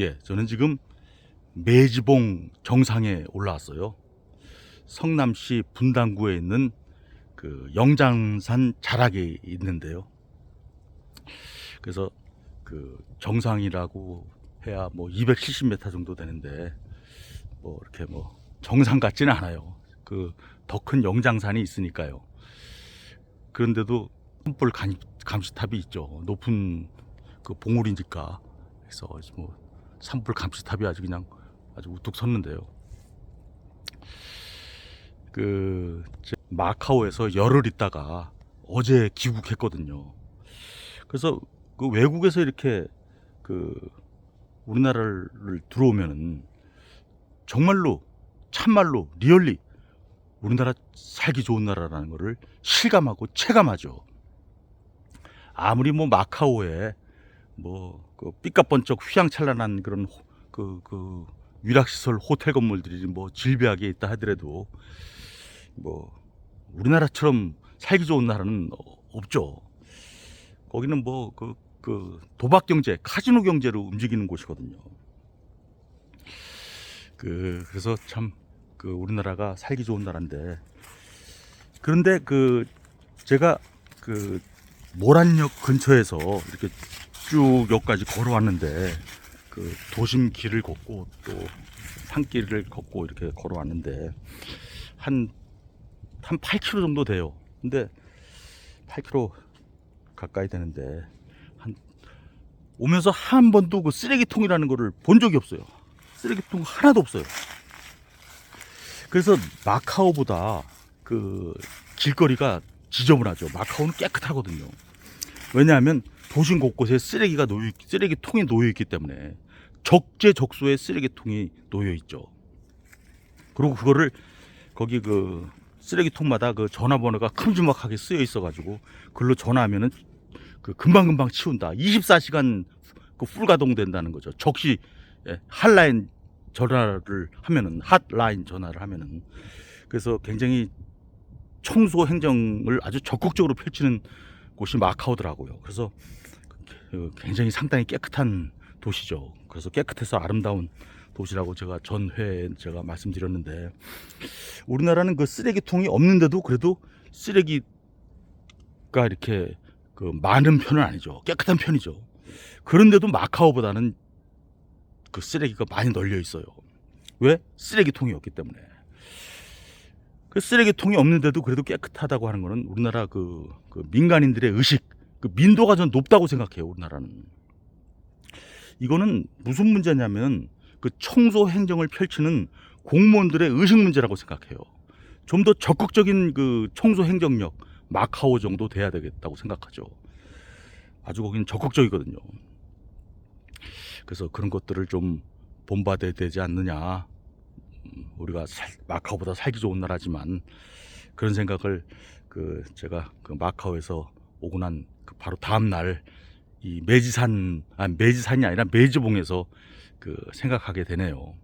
예, 저는 지금 매지봉 정상에 올라왔어요. 성남시 분당구에 있는 그 영장산 자락에 있는데요. 그래서 그 정상이라고 해야 뭐 270m 정도 되는데 뭐 이렇게 뭐 정상 같지는 않아요. 그 더 큰 영장산이 있으니까요. 그런데도 산불 감- 감시탑이 있죠. 높은 그 봉우리니까 그래서 뭐 산불 감시탑이 아주 그냥 아주 우뚝 섰는데요. 그 제- 마카오에서 열흘 있다가 어제 귀국했거든요. 그래서 그 외국에서 이렇게 그 우리나라를 들어오면은 정말로 참말로 리얼리 우리나라 살기 좋은 나라라는 거를 실감하고 체감하죠. 아무리 뭐 마카오에 뭐 그 삐까번쩍 휘황찬란한 그런 호- 그, 그 위락시설 호텔 건물들이 뭐 질비하게 있다 하더라도 뭐 우리나라처럼 살기 좋은 나라는 어- 없죠. 거기는 뭐그 그 도박 경제, 카지노 경제로 움직이는 곳이거든요. 그 그래서 참 그 우리나라가 살기 좋은 나라인데 그런데 그 제가 그 모란역 근처에서 이렇게 쭉 여기까지 걸어왔는데 그 도심 길을 걷고 또 산길을 걷고 이렇게 걸어왔는데 한, 한 8km 정도 돼요. 근데 8km 가까이 되는데 한 오면서 한 번도 그 쓰레기통이라는 거를 본 적이 없어요. 쓰레기통 하나도 없어요. 그래서 마카오보다 그 길거리가 지저분하죠. 마카오는 깨끗하거든요. 왜냐하면 도심 곳곳에 쓰레기가 놓여 쓰레기통이 놓여 있기 때문에 적재적소에 쓰레기통이 놓여 있죠. 그리고 그거를 거기 그 쓰레기통마다 그 전화번호가 큼지막하게 쓰여 있어가지고 그걸로 전화하면은 그 금방금방 치운다. 24시간 그 풀 가동된다는 거죠. 적시 예, 핫라인 전화를 하면은 핫라인 전화를 하면은 그래서 굉장히 청소 행정을 아주 적극적으로 펼치는 곳이 마카오더라고요. 그래서 그 굉장히 상당히 깨끗한 도시죠. 그래서 깨끗해서 아름다운 도시라고 제가 전회에 제가 말씀드렸는데 우리나라는 그 쓰레기통이 없는데도 그래도 쓰레기가 이렇게 그 많은 편은 아니죠. 깨끗한 편이죠. 그런데도 마카오보다는 그 쓰레기가 많이 널려 있어요. 왜? 쓰레기통이 없기 때문에. 그 쓰레기통이 없는데도 그래도 깨끗하다고 하는 거는 우리나라 그, 그 민간인들의 의식, 그 민도가 전 높다고 생각해요, 우리나라는. 이거는 무슨 문제냐면 그 청소 행정을 펼치는 공무원들의 의식 문제라고 생각해요. 좀 더 적극적인 그 청소 행정력, 마카오 정도 돼야 되겠다고 생각하죠. 아주 거긴 적극적이거든요. 그래서 그런 것들을 좀 본받아야 되지 않느냐. 음, 우리가 살- 마카오보다 살기 좋은 나라지만 그런 생각을 그 제가 그 마카오에서 오고 난 그 바로 다음 날 이 매지산 아 매지산이 아니라 매지봉에서 그 생각하게 되네요.